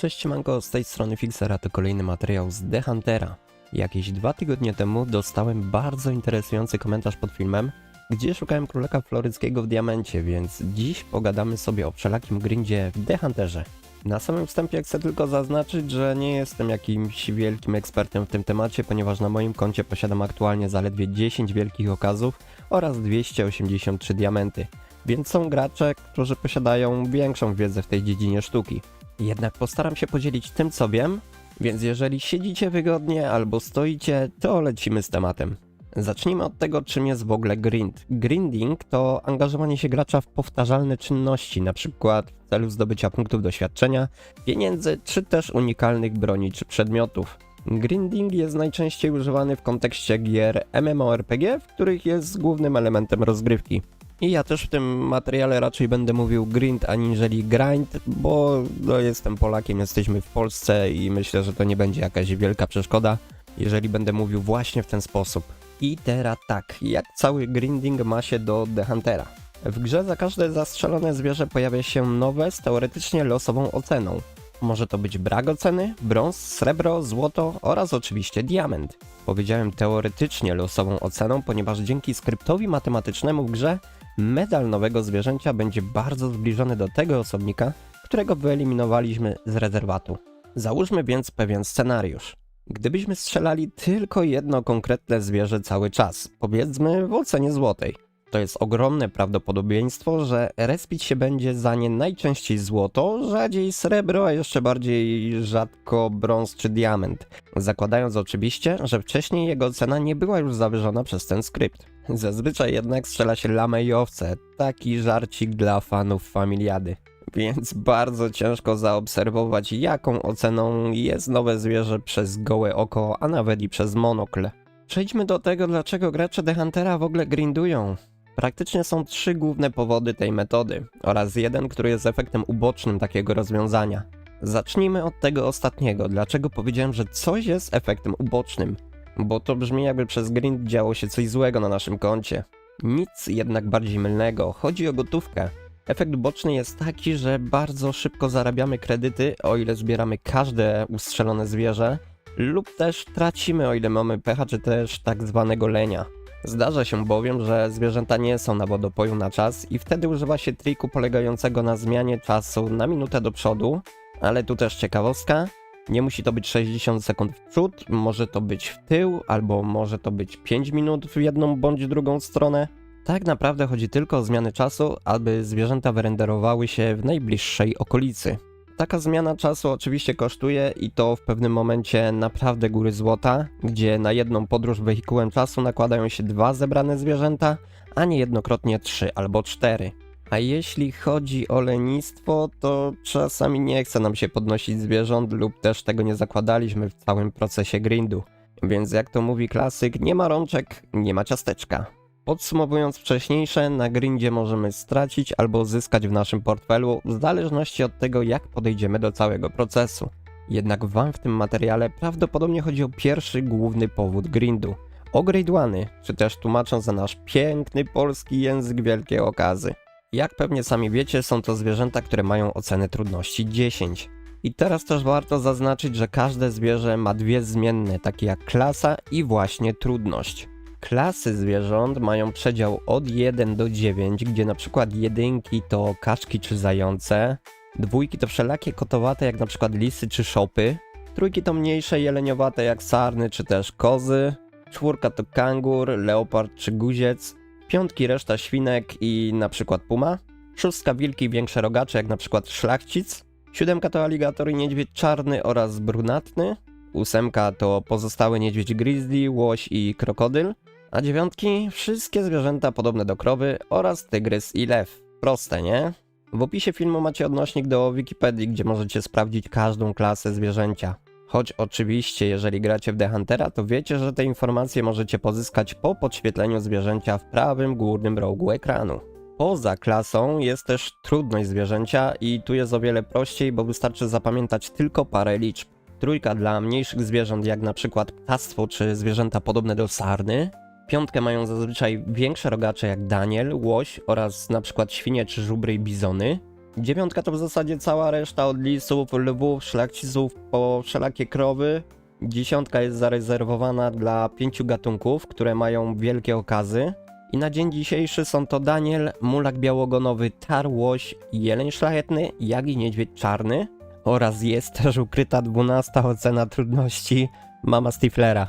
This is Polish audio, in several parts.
Cześć Mango, z tej strony Fixera to kolejny materiał z The Huntera. Jakieś dwa tygodnie temu dostałem bardzo interesujący komentarz pod filmem, gdzie szukałem królaka floryckiego w diamencie, więc dziś pogadamy sobie o wszelakim grindzie w The Hunterze. Na samym wstępie chcę tylko zaznaczyć, że nie jestem jakimś wielkim ekspertem w tym temacie, ponieważ na moim koncie posiadam aktualnie zaledwie 10 wielkich okazów oraz 283 diamenty, więc są gracze, którzy posiadają większą wiedzę w tej dziedzinie sztuki. Jednak postaram się podzielić tym, co wiem, więc jeżeli siedzicie wygodnie albo stoicie, to lecimy z tematem. Zacznijmy od tego, czym jest w ogóle grind. Grinding to angażowanie się gracza w powtarzalne czynności, np. w celu zdobycia punktów doświadczenia, pieniędzy, czy też unikalnych broni czy przedmiotów. Grinding jest najczęściej używany w kontekście gier MMORPG, w których jest głównym elementem rozgrywki. I ja też w tym materiale raczej będę mówił grind aniżeli grind, bo no, jestem Polakiem, jesteśmy w Polsce i myślę, że to nie będzie jakaś wielka przeszkoda, jeżeli będę mówił właśnie w ten sposób. I teraz tak, jak cały grinding ma się do The Huntera? W grze za każde zastrzelone zwierzę pojawia się nowe z teoretycznie losową oceną. Może to być brak oceny, brąz, srebro, złoto oraz oczywiście diament. Powiedziałem teoretycznie losową oceną, ponieważ dzięki skryptowi matematycznemu w grze medal nowego zwierzęcia będzie bardzo zbliżony do tego osobnika, którego wyeliminowaliśmy z rezerwatu. Załóżmy więc pewien scenariusz. Gdybyśmy strzelali tylko jedno konkretne zwierzę cały czas, powiedzmy w ocenie złotej, to jest ogromne prawdopodobieństwo, że respić się będzie za nie najczęściej złoto, rzadziej srebro, a jeszcze bardziej rzadko brąz czy diament. Zakładając oczywiście, że wcześniej jego cena nie była już zawyżona przez ten skrypt. Zazwyczaj jednak strzela się lamę i owce, taki żarcik dla fanów familiady. Więc bardzo ciężko zaobserwować, jaką oceną jest nowe zwierzę przez gołe oko, a nawet i przez monokl. Przejdźmy do tego, dlaczego gracze The Huntera w ogóle grindują. Praktycznie są trzy główne powody tej metody oraz jeden, który jest efektem ubocznym takiego rozwiązania. Zacznijmy od tego ostatniego. Dlaczego powiedziałem, że coś jest efektem ubocznym? Bo to brzmi jakby przez grind działo się coś złego na naszym koncie. Nic jednak bardziej mylnego. Chodzi o gotówkę. Efekt boczny jest taki, że bardzo szybko zarabiamy kredyty, o ile zbieramy każde ustrzelone zwierzę, lub też tracimy, o ile mamy pecha, czy też tak zwanego lenia. Zdarza się bowiem, że zwierzęta nie są na wodopoju na czas i wtedy używa się triku polegającego na zmianie czasu na minutę do przodu, ale tu też ciekawostka, nie musi to być 60 sekund w przód, może to być w tył, albo może to być 5 minut w jedną bądź drugą stronę. Tak naprawdę chodzi tylko o zmianę czasu, aby zwierzęta wyrenderowały się w najbliższej okolicy. Taka zmiana czasu oczywiście kosztuje i to w pewnym momencie naprawdę góry złota, gdzie na jedną podróż wehikułem czasu nakładają się dwa zebrane zwierzęta, a nie jednokrotnie trzy albo cztery. A jeśli chodzi o lenistwo, to czasami nie chce nam się podnosić zwierząt lub też tego nie zakładaliśmy w całym procesie grindu. Więc jak to mówi klasyk, nie ma rączek, nie ma ciasteczka. Podsumowując wcześniejsze, na grindzie możemy stracić albo zyskać w naszym portfelu w zależności od tego, jak podejdziemy do całego procesu. Jednak Wam w tym materiale prawdopodobnie chodzi o pierwszy główny powód grindu. O grade one, czy też tłumacząc na nasz piękny polski język wielkie okazy. Jak pewnie sami wiecie, są to zwierzęta, które mają ocenę trudności 10. I teraz też warto zaznaczyć, że każde zwierzę ma dwie zmienne, takie jak klasa i właśnie trudność. Klasy zwierząt mają przedział od 1 do 9, gdzie na przykład jedynki to kaczki czy zające, dwójki to wszelakie kotowate jak na przykład lisy czy szopy, trójki to mniejsze jeleniowate jak sarny czy też kozy, czwórka to kangur, leopard czy guziec, piątki reszta świnek i na przykład puma, szóstka wilki i większe rogacze jak na przykład szlachcic, siódemka to aligator i niedźwiedź czarny oraz brunatny, ósemka to pozostały niedźwiedź grizzly, łoś i krokodyl, a dziewiątki wszystkie zwierzęta podobne do krowy oraz tygrys i lew. Proste, nie? W opisie filmu macie odnośnik do Wikipedii, gdzie możecie sprawdzić każdą klasę zwierzęcia. Choć oczywiście, jeżeli gracie w The Huntera, to wiecie, że te informacje możecie pozyskać po podświetleniu zwierzęcia w prawym górnym rogu ekranu. Poza klasą jest też trudność zwierzęcia i tu jest o wiele prościej, bo wystarczy zapamiętać tylko parę liczb. Trójka dla mniejszych zwierząt, jak na przykład ptactwo czy zwierzęta podobne do sarny. Piątkę mają zazwyczaj większe rogacze jak Daniel, łoś oraz na przykład świnie czy żubry i bizony. Dziewiątka to w zasadzie cała reszta od lisów, lwów, szlachciców po wszelakie krowy. Dziesiątka jest zarezerwowana dla pięciu gatunków, które mają wielkie okazy. I na dzień dzisiejszy są to Daniel, mulak białogonowy, tarłoś, jeleń szlachetny, jak i niedźwiedź czarny. Oraz jest też ukryta dwunasta ocena trudności Mama Stiflera.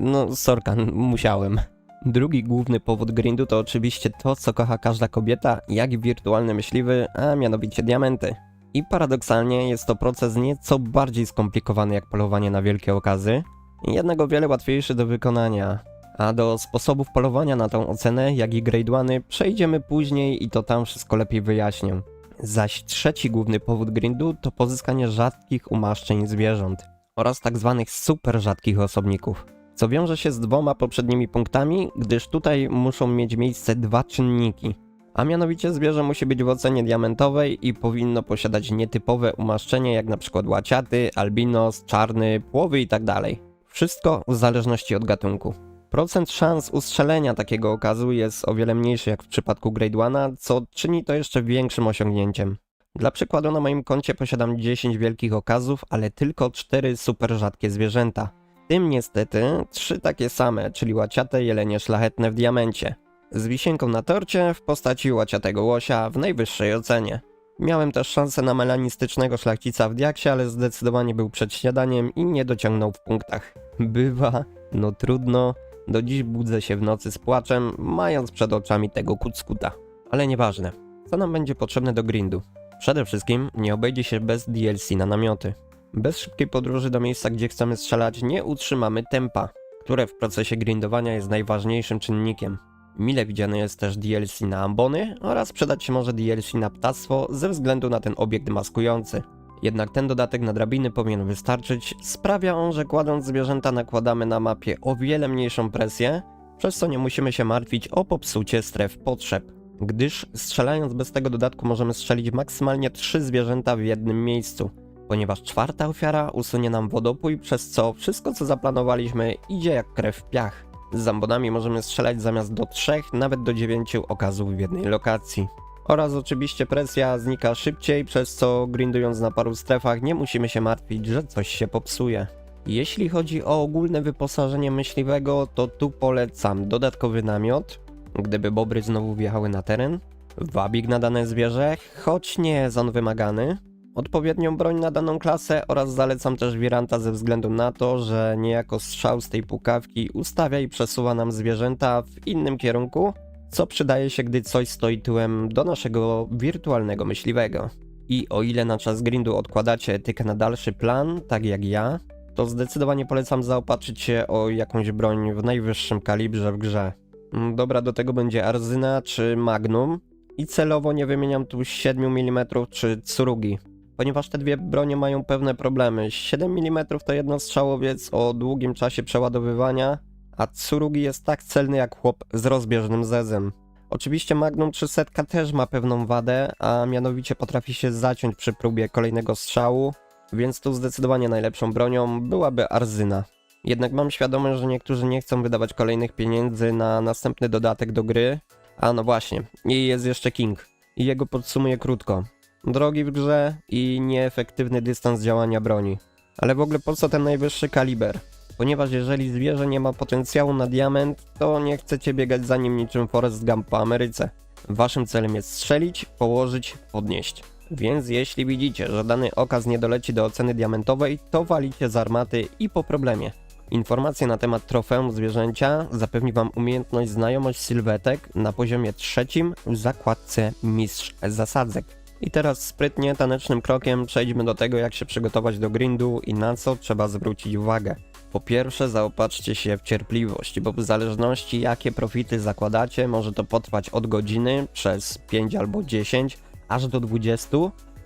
No, sorkan, musiałem. Drugi główny powód grindu to oczywiście to, co kocha każda kobieta, jak i wirtualny myśliwy, a mianowicie diamenty. I paradoksalnie jest to proces nieco bardziej skomplikowany jak polowanie na wielkie okazy, jednak o wiele łatwiejszy do wykonania. A do sposobów polowania na tą ocenę, jak i grade 1 przejdziemy później i to tam wszystko lepiej wyjaśnię. Zaś trzeci główny powód grindu to pozyskanie rzadkich umaszczeń zwierząt oraz tak zwanych super rzadkich osobników co wiąże się z dwoma poprzednimi punktami, gdyż tutaj muszą mieć miejsce dwa czynniki. A mianowicie zwierzę musi być w ocenie diamentowej i powinno posiadać nietypowe umaszczenie, jak na przykład łaciaty, albinos, czarny, płowy itd. Wszystko w zależności od gatunku. Procent szans ustrzelenia takiego okazu jest o wiele mniejszy jak w przypadku Grade 1, co czyni to jeszcze większym osiągnięciem. Dla przykładu na moim koncie posiadam 10 wielkich okazów, ale tylko 4 super rzadkie zwierzęta – tym niestety trzy takie same, czyli łaciate jelenie szlachetne w diamencie. Z wisienką na torcie w postaci łaciatego łosia w najwyższej ocenie. Miałem też szansę na melanistycznego szlachcica w diaksie, ale zdecydowanie był przed śniadaniem i nie dociągnął w punktach. Bywa, no trudno, do dziś budzę się w nocy z płaczem, mając przed oczami tego kuckuta. Ale nieważne, co nam będzie potrzebne do grindu? Przede wszystkim nie obejdzie się bez DLC na namioty. Bez szybkiej podróży do miejsca, gdzie chcemy strzelać, nie utrzymamy tempa, które w procesie grindowania jest najważniejszym czynnikiem. Mile widziane jest też DLC na ambony oraz przydać się może DLC na ptactwo ze względu na ten obiekt maskujący. Jednak ten dodatek na drabiny powinien wystarczyć, sprawia on, że kładąc zwierzęta nakładamy na mapie o wiele mniejszą presję, przez co nie musimy się martwić o popsucie stref potrzeb. Gdyż strzelając bez tego dodatku możemy strzelić maksymalnie 3 zwierzęta w jednym miejscu ponieważ czwarta ofiara usunie nam wodopój, przez co wszystko co zaplanowaliśmy idzie jak krew w piach. Z zambonami możemy strzelać zamiast do trzech, nawet do dziewięciu okazów w jednej lokacji. Oraz oczywiście presja znika szybciej, przez co grindując na paru strefach nie musimy się martwić, że coś się popsuje. Jeśli chodzi o ogólne wyposażenie myśliwego, to tu polecam dodatkowy namiot, gdyby bobry znowu wjechały na teren, wabik na dane zwierzę, choć nie jest on wymagany, odpowiednią broń na daną klasę oraz zalecam też Wiranta ze względu na to, że niejako strzał z tej pukawki ustawia i przesuwa nam zwierzęta w innym kierunku, co przydaje się, gdy coś stoi tyłem do naszego wirtualnego myśliwego. I o ile na czas grindu odkładacie etykę na dalszy plan, tak jak ja, to zdecydowanie polecam zaopatrzyć się o jakąś broń w najwyższym kalibrze w grze. Mm, Dobra, do tego będzie Arzyna czy Magnum i celowo nie wymieniam tu 7 mm czy Tsurugi ponieważ te dwie bronie mają pewne problemy. 7 mm to jednostrzałowiec o długim czasie przeładowywania, a Tsurugi jest tak celny jak chłop z rozbieżnym zezem. Oczywiście Magnum 300 też ma pewną wadę, a mianowicie potrafi się zaciąć przy próbie kolejnego strzału, więc tu zdecydowanie najlepszą bronią byłaby Arzyna. Jednak mam świadomość, że niektórzy nie chcą wydawać kolejnych pieniędzy na następny dodatek do gry. A no właśnie, i jest jeszcze King. I jego podsumuję krótko drogi w grze i nieefektywny dystans działania broni. Ale w ogóle po co ten najwyższy kaliber? Ponieważ jeżeli zwierzę nie ma potencjału na diament, to nie chcecie biegać za nim niczym Forest Gump po Ameryce. Waszym celem jest strzelić, położyć, podnieść. Więc jeśli widzicie, że dany okaz nie doleci do oceny diamentowej, to walicie z armaty i po problemie. Informacje na temat trofeum zwierzęcia zapewni Wam umiejętność znajomość sylwetek na poziomie trzecim w zakładce Mistrz Zasadzek. I teraz sprytnie, tanecznym krokiem przejdźmy do tego, jak się przygotować do grindu i na co trzeba zwrócić uwagę. Po pierwsze, zaopatrzcie się w cierpliwość, bo w zależności jakie profity zakładacie, może to potrwać od godziny przez 5 albo 10, aż do 20,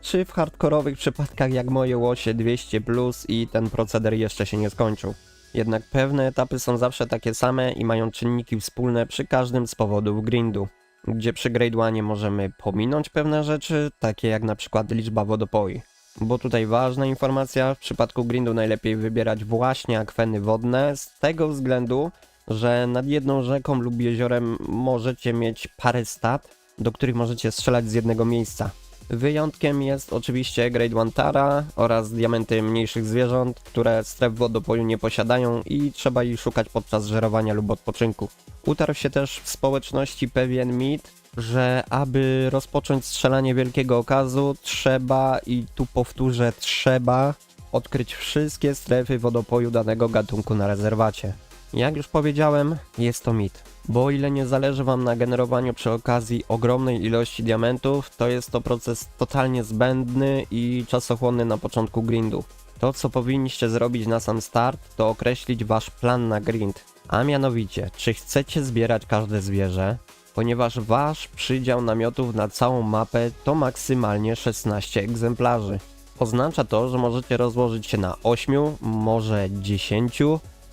czy w hardkorowych przypadkach jak moje łosie 200 plus i ten proceder jeszcze się nie skończył. Jednak pewne etapy są zawsze takie same i mają czynniki wspólne przy każdym z powodów grindu gdzie przy Grade 1 możemy pominąć pewne rzeczy, takie jak na przykład liczba wodopoi. Bo tutaj ważna informacja, w przypadku grindu najlepiej wybierać właśnie akweny wodne, z tego względu, że nad jedną rzeką lub jeziorem możecie mieć parę stat, do których możecie strzelać z jednego miejsca. Wyjątkiem jest oczywiście Grade 1 Tara oraz diamenty mniejszych zwierząt, które stref wodopoju nie posiadają i trzeba ich szukać podczas żerowania lub odpoczynku. Utarł się też w społeczności pewien mit, że aby rozpocząć strzelanie wielkiego okazu, trzeba, i tu powtórzę, trzeba odkryć wszystkie strefy wodopoju danego gatunku na rezerwacie. Jak już powiedziałem, jest to mit. Bo o ile nie zależy Wam na generowaniu przy okazji ogromnej ilości diamentów, to jest to proces totalnie zbędny i czasochłonny na początku grindu. To, co powinniście zrobić na sam start, to określić Wasz plan na grind. A mianowicie, czy chcecie zbierać każde zwierzę, ponieważ Wasz przydział namiotów na całą mapę to maksymalnie 16 egzemplarzy. Oznacza to, że możecie rozłożyć się na 8, może 10,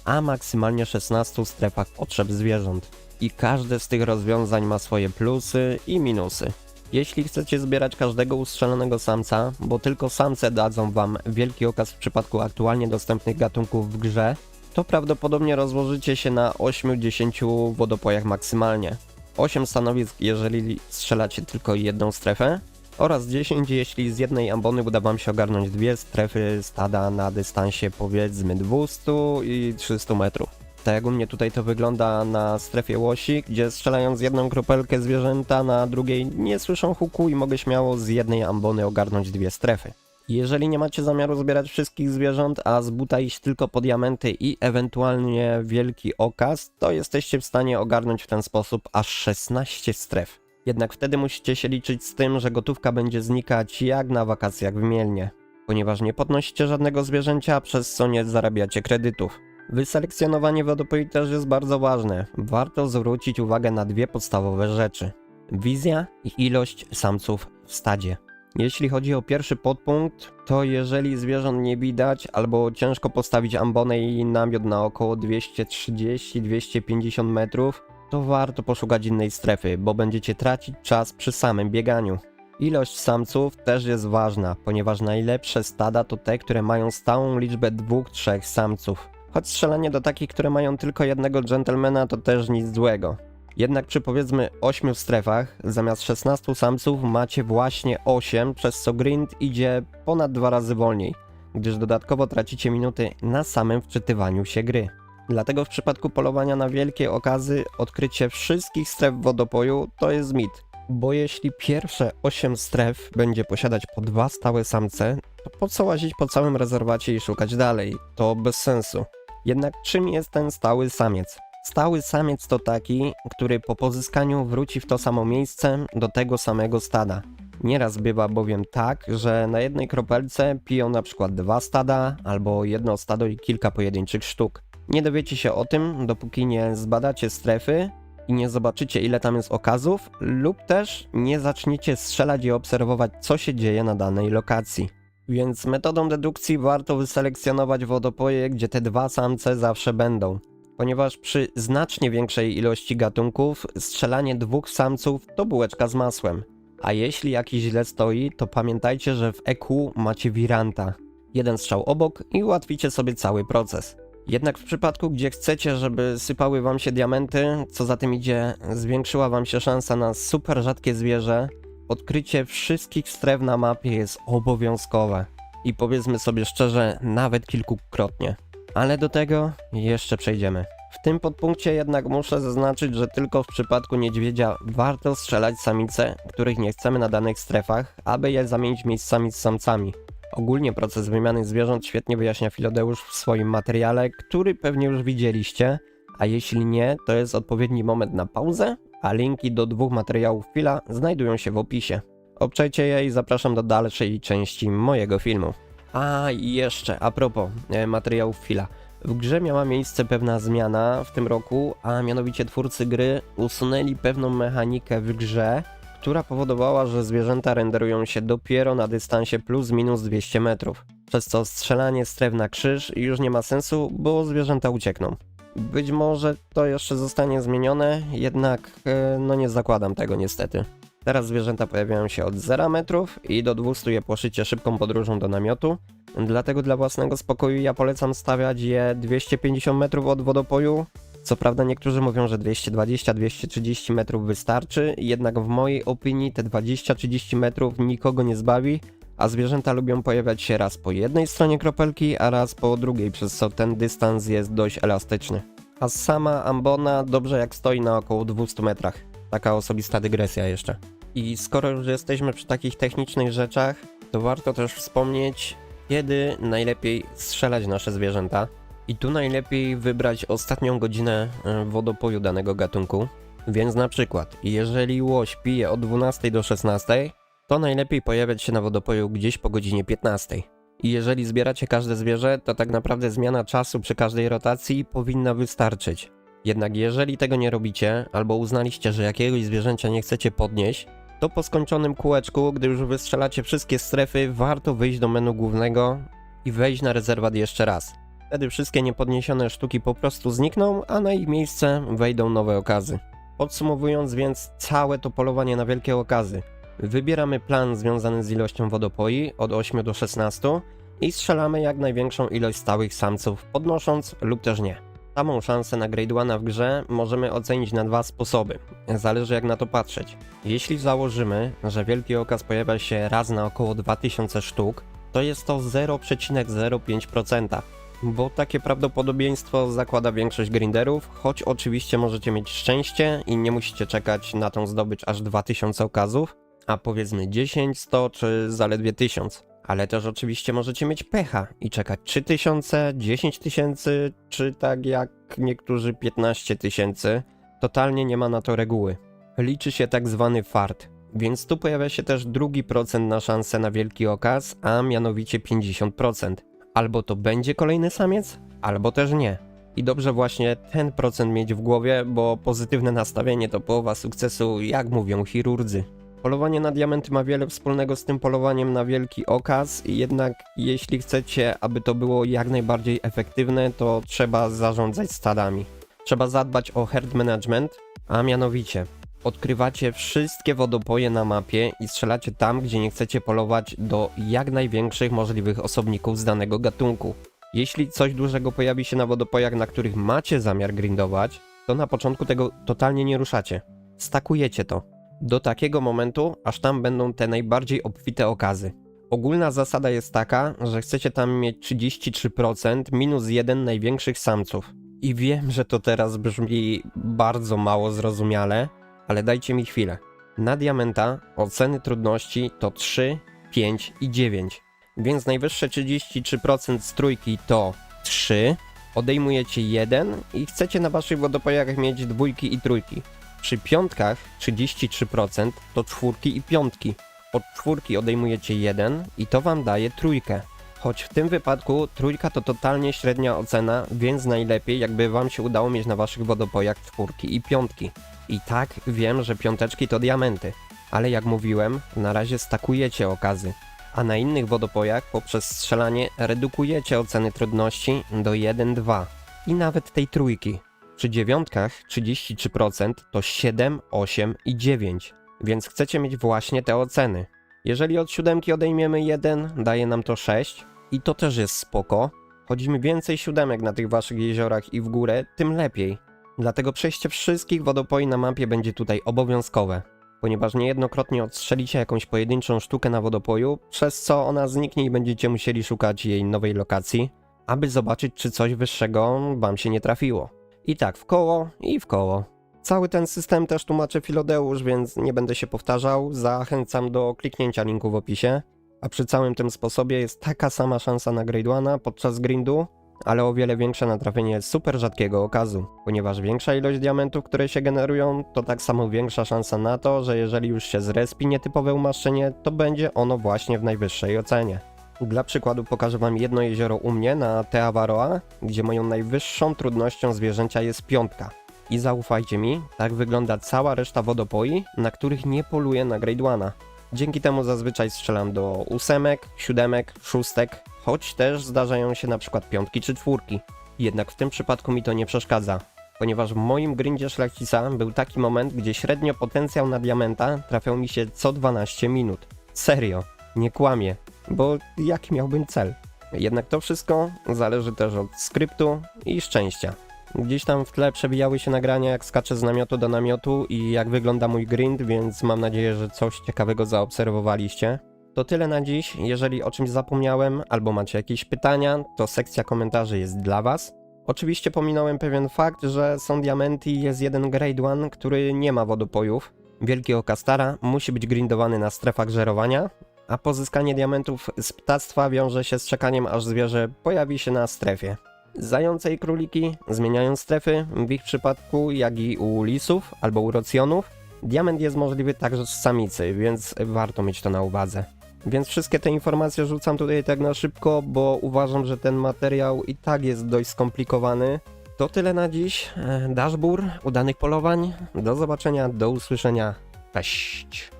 a maksymalnie 16 strefach potrzeb zwierząt. I każde z tych rozwiązań ma swoje plusy i minusy. Jeśli chcecie zbierać każdego ustrzelonego samca, bo tylko samce dadzą wam wielki okaz w przypadku aktualnie dostępnych gatunków w grze, to prawdopodobnie rozłożycie się na 8-10 wodopojach maksymalnie. 8 stanowisk, jeżeli strzelacie tylko jedną strefę, oraz 10, jeśli z jednej ambony uda wam się ogarnąć dwie strefy stada na dystansie powiedzmy 200 i 300 metrów. Tak jak u mnie tutaj to wygląda na strefie łosi, gdzie strzelając jedną kropelkę zwierzęta na drugiej nie słyszą huku i mogę śmiało z jednej ambony ogarnąć dwie strefy. Jeżeli nie macie zamiaru zbierać wszystkich zwierząt, a z buta iść tylko po diamenty i ewentualnie wielki okaz, to jesteście w stanie ogarnąć w ten sposób aż 16 stref. Jednak wtedy musicie się liczyć z tym, że gotówka będzie znikać jak na wakacjach w Mielnie, ponieważ nie podnosicie żadnego zwierzęcia, przez co nie zarabiacie kredytów. Wyselekcjonowanie wodopoi też jest bardzo ważne. Warto zwrócić uwagę na dwie podstawowe rzeczy. Wizja i ilość samców w stadzie. Jeśli chodzi o pierwszy podpunkt, to jeżeli zwierząt nie widać albo ciężko postawić ambonę i namiot na około 230-250 metrów, to warto poszukać innej strefy, bo będziecie tracić czas przy samym bieganiu. Ilość samców też jest ważna, ponieważ najlepsze stada to te, które mają stałą liczbę dwóch, trzech samców. Choć strzelanie do takich, które mają tylko jednego dżentelmena to też nic złego. Jednak przy powiedzmy 8 strefach, zamiast 16 samców macie właśnie 8, przez co grind idzie ponad dwa razy wolniej, gdyż dodatkowo tracicie minuty na samym wczytywaniu się gry. Dlatego w przypadku polowania na wielkie okazy odkrycie wszystkich stref wodopoju to jest mit. Bo jeśli pierwsze 8 stref będzie posiadać po dwa stałe samce, to po co łazić po całym rezerwacie i szukać dalej? To bez sensu. Jednak czym jest ten stały samiec? Stały samiec to taki, który po pozyskaniu wróci w to samo miejsce do tego samego stada. Nieraz bywa bowiem tak, że na jednej kropelce piją na przykład dwa stada albo jedno stado i kilka pojedynczych sztuk. Nie dowiecie się o tym, dopóki nie zbadacie strefy i nie zobaczycie ile tam jest okazów, lub też nie zaczniecie strzelać i obserwować co się dzieje na danej lokacji. Więc metodą dedukcji warto wyselekcjonować wodopoje, gdzie te dwa samce zawsze będą. Ponieważ przy znacznie większej ilości gatunków strzelanie dwóch samców to bułeczka z masłem. A jeśli jakiś źle stoi, to pamiętajcie, że w EQ macie wiranta. Jeden strzał obok i ułatwicie sobie cały proces. Jednak w przypadku, gdzie chcecie, żeby sypały wam się diamenty, co za tym idzie, zwiększyła wam się szansa na super rzadkie zwierzę, odkrycie wszystkich stref na mapie jest obowiązkowe. I powiedzmy sobie szczerze, nawet kilkukrotnie. Ale do tego jeszcze przejdziemy. W tym podpunkcie jednak muszę zaznaczyć, że tylko w przypadku niedźwiedzia warto strzelać samice, których nie chcemy na danych strefach, aby je zamienić miejscami z samcami. Ogólnie proces wymiany zwierząt świetnie wyjaśnia Filodeusz w swoim materiale, który pewnie już widzieliście, a jeśli nie, to jest odpowiedni moment na pauzę, a linki do dwóch materiałów Fila znajdują się w opisie. Obczajcie je i zapraszam do dalszej części mojego filmu. A i jeszcze, a propos e, materiałów Fila. W grze miała miejsce pewna zmiana w tym roku, a mianowicie twórcy gry usunęli pewną mechanikę w grze, która powodowała, że zwierzęta renderują się dopiero na dystansie plus minus 200 metrów. Przez co strzelanie stref na krzyż już nie ma sensu, bo zwierzęta uciekną. Być może to jeszcze zostanie zmienione, jednak e, no nie zakładam tego niestety. Teraz zwierzęta pojawiają się od 0 metrów i do 200 je poszycie szybką podróżą do namiotu. Dlatego dla własnego spokoju ja polecam stawiać je 250 metrów od wodopoju, Co prawda niektórzy mówią, że 220-230 metrów wystarczy, jednak w mojej opinii te 20-30 metrów nikogo nie zbawi, a zwierzęta lubią pojawiać się raz po jednej stronie kropelki, a raz po drugiej, przez co ten dystans jest dość elastyczny. A sama ambona dobrze jak stoi na około 200 metrach. Taka osobista dygresja jeszcze. I skoro już jesteśmy przy takich technicznych rzeczach, to warto też wspomnieć, kiedy najlepiej strzelać nasze zwierzęta. I tu najlepiej wybrać ostatnią godzinę e, wodopoju danego gatunku. Więc na przykład, jeżeli łoś pije od 12 do 16, to najlepiej pojawiać się na wodopoju gdzieś po godzinie 15. I jeżeli zbieracie każde zwierzę, to tak naprawdę zmiana czasu przy każdej rotacji powinna wystarczyć. Jednak jeżeli tego nie robicie, albo uznaliście, że jakiegoś zwierzęcia nie chcecie podnieść, to po skończonym kółeczku, gdy już wystrzelacie wszystkie strefy, warto wyjść do menu głównego i wejść na rezerwat jeszcze raz. Wtedy wszystkie niepodniesione sztuki po prostu znikną, a na ich miejsce wejdą nowe okazy. Podsumowując więc całe to polowanie na wielkie okazy. Wybieramy plan związany z ilością wodopoi od 8 do 16 i strzelamy jak największą ilość stałych samców, podnosząc lub też nie. Samą szansę na Grade 1 w grze możemy ocenić na dwa sposoby. Zależy jak na to patrzeć. Jeśli założymy, że wielki okaz pojawia się raz na około 2000 sztuk, to jest to 0,05%. Bo takie prawdopodobieństwo zakłada większość grinderów, choć oczywiście możecie mieć szczęście i nie musicie czekać na tą zdobycz aż 2000 okazów, a powiedzmy 10, 100 czy zaledwie 1000. Ale też oczywiście możecie mieć pecha i czekać 3000, 10 tysięcy, czy tak jak niektórzy 15 tysięcy. Totalnie nie ma na to reguły. Liczy się tak zwany fart, więc tu pojawia się też drugi procent na szansę na wielki okaz, a mianowicie 50%. Albo to będzie kolejny samiec, albo też nie. I dobrze właśnie ten procent mieć w głowie, bo pozytywne nastawienie to połowa sukcesu, jak mówią chirurdzy. Polowanie na diamenty ma wiele wspólnego z tym polowaniem na wielki okaz, jednak jeśli chcecie, aby to było jak najbardziej efektywne, to trzeba zarządzać stadami. Trzeba zadbać o herd management, a mianowicie odkrywacie wszystkie wodopoje na mapie i strzelacie tam, gdzie nie chcecie polować do jak największych możliwych osobników z danego gatunku. Jeśli coś dużego pojawi się na wodopojach, na których macie zamiar grindować, to na początku tego totalnie nie ruszacie. Stakujecie to. Do takiego momentu, aż tam będą te najbardziej obfite okazy. Ogólna zasada jest taka, że chcecie tam mieć 33% minus jeden największych samców. I wiem, że to teraz brzmi bardzo mało zrozumiale, ale dajcie mi chwilę. Na diamenta oceny trudności to 3, 5 i 9. Więc najwyższe 33% z trójki to 3, odejmujecie 1 i chcecie na waszych wodopojach mieć dwójki i trójki. Przy piątkach 33% to czwórki i piątki. Od czwórki odejmujecie 1 i to wam daje trójkę. Choć w tym wypadku trójka to totalnie średnia ocena, więc najlepiej jakby wam się udało mieć na waszych wodopojach czwórki i piątki. I tak wiem, że piąteczki to diamenty, ale jak mówiłem, na razie stakujecie okazy, a na innych wodopojach poprzez strzelanie redukujecie oceny trudności do 1-2 i nawet tej trójki. Przy dziewiątkach 33% to 7, 8 i 9, więc chcecie mieć właśnie te oceny. Jeżeli od siódemki odejmiemy 1, daje nam to 6 i to też jest spoko. Choć im więcej siódemek na tych waszych jeziorach i w górę, tym lepiej. Dlatego przejście wszystkich wodopoi na mapie będzie tutaj obowiązkowe, ponieważ niejednokrotnie odstrzelicie jakąś pojedynczą sztukę na wodopoju, przez co ona zniknie i będziecie musieli szukać jej nowej lokacji, aby zobaczyć, czy coś wyższego wam się nie trafiło. I tak w koło i w koło. Cały ten system też tłumaczy Filodeusz, więc nie będę się powtarzał. Zachęcam do kliknięcia linku w opisie. A przy całym tym sposobie jest taka sama szansa na Grade 1 podczas grindu, ale o wiele większe na trafienie super rzadkiego okazu, ponieważ większa ilość diamentów, które się generują, to tak samo większa szansa na to, że jeżeli już się zrespi nietypowe umaszczenie, to będzie ono właśnie w najwyższej ocenie. Dla przykładu pokażę wam jedno jezioro u mnie na Teavaroa, gdzie moją najwyższą trudnością zwierzęcia jest piątka. I zaufajcie mi, tak wygląda cała reszta wodopoi, na których nie poluję na Grade 1. Dzięki temu zazwyczaj strzelam do ósemek, siódemek, szóstek, choć też zdarzają się na przykład piątki czy czwórki. Jednak w tym przypadku mi to nie przeszkadza, ponieważ w moim grindzie szlachcica był taki moment, gdzie średnio potencjał na diamenta trafiał mi się co 12 minut. Serio, nie kłamię, bo jaki miałbym cel? Jednak to wszystko zależy też od skryptu i szczęścia. Gdzieś tam w tle przebijały się nagrania, jak skaczę z namiotu do namiotu i jak wygląda mój grind, więc mam nadzieję, że coś ciekawego zaobserwowaliście. To tyle na dziś. Jeżeli o czymś zapomniałem albo macie jakieś pytania, to sekcja komentarzy jest dla Was. Oczywiście pominąłem pewien fakt, że są diamenty jest jeden Grade One, który nie ma wodopojów. Wielkiego Kastara musi być grindowany na strefach żerowania, a pozyskanie diamentów z ptactwa wiąże się z czekaniem, aż zwierzę pojawi się na strefie. Zające i króliki zmieniają strefy, w ich przypadku jak i u lisów albo u rocjonów. Diament jest możliwy także z samicy, więc warto mieć to na uwadze. Więc wszystkie te informacje rzucam tutaj tak na szybko, bo uważam, że ten materiał i tak jest dość skomplikowany. To tyle na dziś. E, Dashbur, udanych polowań. Do zobaczenia, do usłyszenia. Cześć.